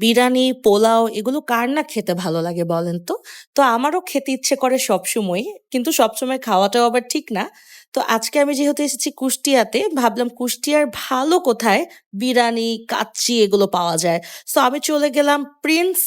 বিরিয়ানি, পোলাও এগুলো কার না খেতে ভালো লাগে বলেন তো? তো আমারও খেতে ইচ্ছে করে সবসময়ই। কিন্তু সবসময় খাওয়াটাও আবার ঠিক না। তো আজকে আমি যেহেতু এসেছি কুষ্টিয়াতে, ভাবলাম কুষ্টিয়ার ভালো কোথায় বিরিয়ানি, কাচ্চি এগুলো পাওয়া যায়। সো আমি চলে গেলাম প্রিন্স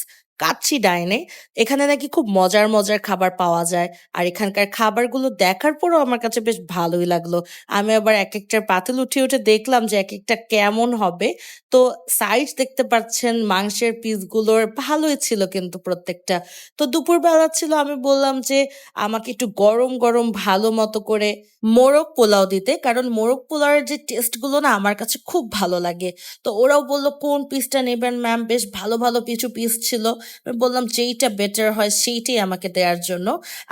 কাচ্চি ডাইনে। এখানে নাকি খুব মজার, মজার খাবার পাওয়া যায়। আর এখানকার খাবারগুলো দেখার পরও আমার কাছে বেশ ভালোই লাগল। আমি আবার একেকটার পাতিল উঠিয়ে, উঠে দেখলাম যে এক একটা কেমন হবে। তো সাইজ দেখতে পাচ্ছেন মাংসের পিসগুলোর ভালোই ছিল কিন্তু প্রত্যেকটা। তো দুপুরবেলা ছিল আমি বললাম যে আমাকে একটু গরম, গরম ভালো মতো করে মোরগ পোলাও দিতে। কারণ মোরগ পোলাওয়ের যে টেস্টগুলো না আমার কাছে খুব ভালো লাগে। তো ওরাও বলল কোন পিসটা নেবেন ম্যাম? বেশ ভালো, ভালো কিছু পিস ছিল। বললাম যেইটা বেটার হয় সেইটাই আমাকে দেওয়ার জন্য।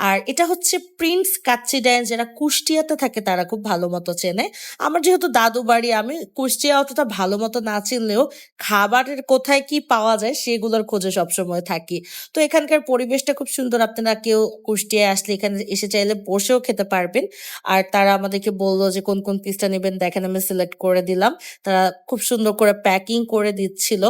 আর এটা হচ্ছে প্রিন্স কাচ্চি ডাইন যারা কুষ্টিয়াতে থাকে তারা খুব ভালো মতো চেনে। আমার যেহেতু দাদু বাড়ি আমি কুষ্টিয়া অতটা ভালো মতো না চিনলেও খাবারের কোথায় কি পাওয়া যায় সেগুলোর খোঁজে সবসময় থাকি। তো এখানকার পরিবেশটা খুব সুন্দর। আপনারা কেউ কুষ্টিয়ায় আসলে এখানে এসে চাইলে বসেও খেতে পারবেন। আর তারা আমাদেরকে বলল যে কোন, কোন পিসটা নেবেন দেখেন আমি সিলেক্ট করে দিলাম। তারা খুব সুন্দর করে প্যাকিং করে দিচ্ছিল।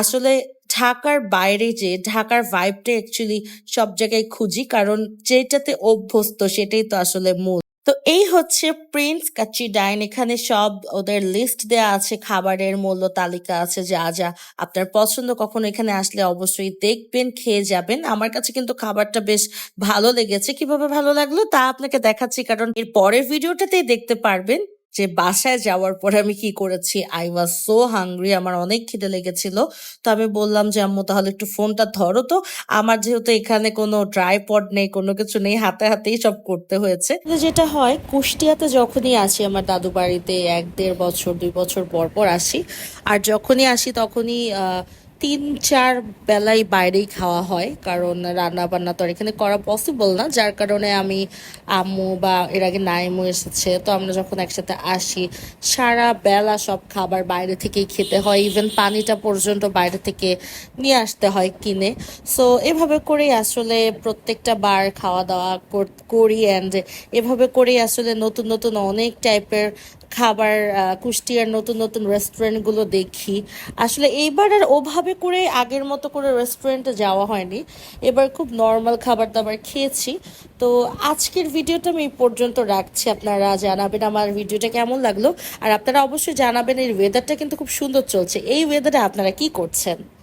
আসলে ঢাকার বাইরে যেয়ে ঢাকার ভাইবটা অ্যাকচুয়ালি সব জায়গায় খুঁজি। কারণ যেটাতে অভ্যস্ত সেটাই তো আসলে মূল। তো এই হচ্ছে প্রিন্স কাচ্চি ডাইন। এখানে সব ওদের লিস্ট দেয়া আছে খাবারের মূল্য তালিকা আছে যা, যা আপনার পছন্দ কখনো এখানে আসলে অবশ্যই দেখবেন, খেয়ে যাবেন। আমার কাছে কিন্তু খাবারটা বেশ ভালো লেগেছে। কীভাবে ভালো লাগল তা আপনাকে দেখাচ্ছি কারণ এর পরের ভিডিওটাতেই দেখতে পারবেন যে বাসায় যাওয়ার পরে আমি কি করেছি। আই ওয়াজ সো হাংরি আমার অনেক খিদে লেগেছিল। তো আমি বললাম যে আম্মু তাহলে একটু ফোনটা ধরো তো। আমার যেহেতু এখানে কোনো ট্রাইপড নেই, কোনো কিছু নেই হাতে, হাতেই সব করতে হয়েছে। যেটা হয় কুষ্টিয়াতে যখনই আসি আমার দাদু বাড়িতে এক দেড় বছর দুই বছর পর, পর আসি। আর যখনই আসি তখনই আ ৩-৪ বেলাই বাইরেই খাওয়া হয়। কারণ রান্না-বান্না তো আর এখানে করা পসিবল না। যার কারণে আমি, আম্মু বা এর আগে নাইমু এসেছে। তো আমরা যখন একসাথে আসি সারা বেলা সব খাবার বাইরে থেকেই খেতে হয়। ইভেন পানিটা পর্যন্ত বাইরে থেকে নিয়ে আসতে হয় কিনে। সো এভাবে করেই আসলে প্রত্যেকটা বার খাওয়া-দাওয়া করি অ্যান্ড এভাবে করেই আসলে নতুন, নতুন অনেক টাইপের খাবার কুষ্টিয়ার নতুন, নতুন রেস্টুরেন্টগুলো দেখি। আসলে এইবার আর ওভাবে করে আগের মতো করে রেস্টুরেন্টে যাওয়া হয়নি। এবার খুব নর্মাল খাবার-দাবার খেয়েছি। তো আজকের ভিডিওটা আমি এই পর্যন্ত রাখছি। আপনারা জানাবেন আমার ভিডিওটা কেমন লাগল। আর আপনারা অবশ্যই জানাবেন এই ওয়েদারটা কিন্তু খুব সুন্দর চলছে। এই ওয়েদারে আপনারা কি করছেন?